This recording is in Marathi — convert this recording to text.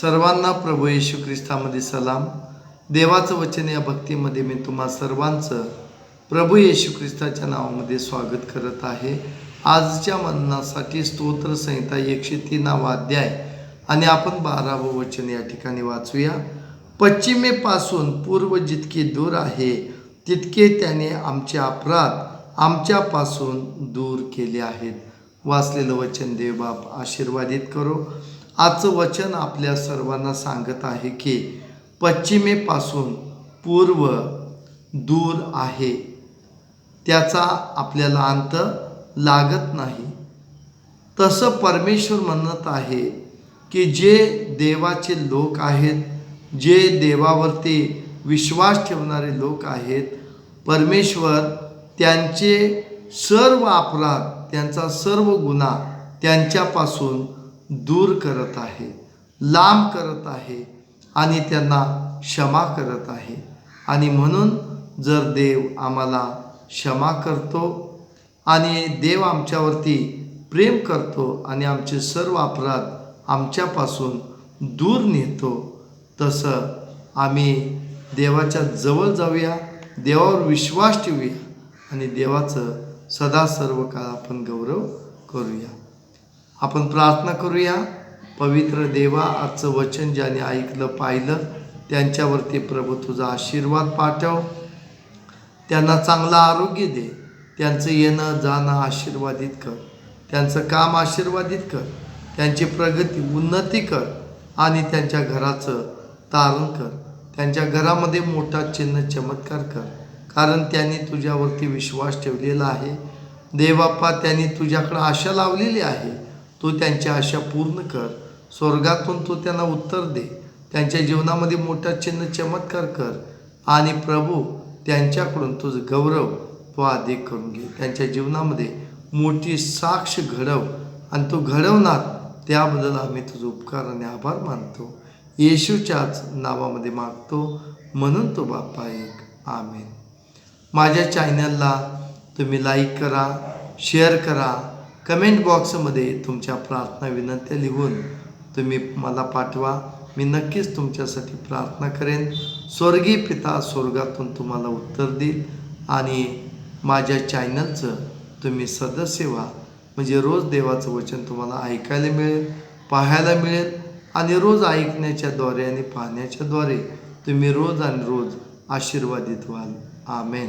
सर्वांना प्रभू येशू ख्रिस्तामध्ये सलाम. देवाचं वचन या भक्तीमध्ये मी तुम्हा सर्वांचं प्रभू येशू ख्रिस्ताच्या नावामध्ये स्वागत करत आहे. आजच्या मननासाठी स्तोत्र संहिता एकशे तीनावा अध्याय आणि आपण बारावं वचन या ठिकाणी वाचूया. पश्चिमेपासून पूर्व जितके दूर आहे तितके त्याने आमचे अपराध आमच्यापासून दूर केले आहेत. वाचलेलं वचन देवबाप आशीर्वादित करो. आजचं वचन आपल्या सर्वांना सांगत आहे की पश्चिमेपासून पूर्व दूर आहे. त्याचा आपल्याला अंत लागत नाही. तसं परमेश्वर म्हणत आहे की जे देवाचे लोक आहेत जे देवावरती विश्वास ठेवणारे लोक आहेत परमेश्वर त्यांचे सर्व अपराध त्यांचा सर्व गुन्हा त्यांच्यापासून दूर करत आहे लांब करत आहे आणि त्यांना क्षमा करत आहे. आणि म्हणून जर देव आम्हाला क्षमा करतो आणि देव आमच्यावरती प्रेम करतो आणि आमचे सर्व अपराध आमच्यापासून दूर नेतो तसं आम्ही देवाच्या जवळ जाऊया देवावर विश्वास ठेवूया आणि देवाचं सदा सर्व काळ आपण गौरव करूया. आपण प्रार्थना करूया. पवित्र देवा आजचं वचन ज्याने ऐकलं पाहिलं त्यांच्यावरती प्रभू तुझा आशीर्वाद पाठव. त्यांना चांगलं आरोग्य दे. त्यांचं येणं जाणं आशीर्वादित कर. त्यांचं काम आशीर्वादित कर. त्यांची प्रगती उन्नती कर आणि त्यांच्या घराचं तारण कर. त्यांच्या घरामध्ये मोठा चिन्ह चमत्कार कर. कारण त्यांनी तुझ्यावरती विश्वास ठेवलेला आहे. देवाप्पा त्यांनी तुझ्याकडं आशा लावलेली आहे. तू त्यांच्या आशा पूर्ण कर. स्वर्गातून तू त्यांना उत्तर दे. त्यांच्या जीवनामध्ये मोठा चिन्ह चमत्कार कर. आणि प्रभू त्यांच्याकडून तुझं गौरव तो अधिक करून घे. त्यांच्या जीवनामध्ये मोठी साक्ष घडव. आणि तो घडवणार त्याबद्दल आम्ही तुझं उपकार आणि आभार मानतो. येशूच्याच नावामध्ये मागतो. म्हणून तो बाप्पा एक. आमेन. माझ्या चॅनलला तुम्ही लाईक करा शेअर करा. कमेंट बॉक्समध्ये तुमच्या प्रार्थना विनंत्या लिहून तुम्ही मला पाठवा. मी नक्कीच तुमच्यासाठी प्रार्थना करेन. स्वर्गीय पिता स्वर्गातून तुम्हाला उत्तर देईल आणि माझ्या चॅनलचं तुम्ही सदस्य व्हा. म्हणजे रोज देवाचं वचन तुम्हाला ऐकायला मिळेल पाहायला मिळेल आणि रोज ऐकण्याच्याद्वारे आणि पाहण्याच्याद्वारे तुम्ही रोज आणि रोज आशीर्वादित व्हाल. आमेन.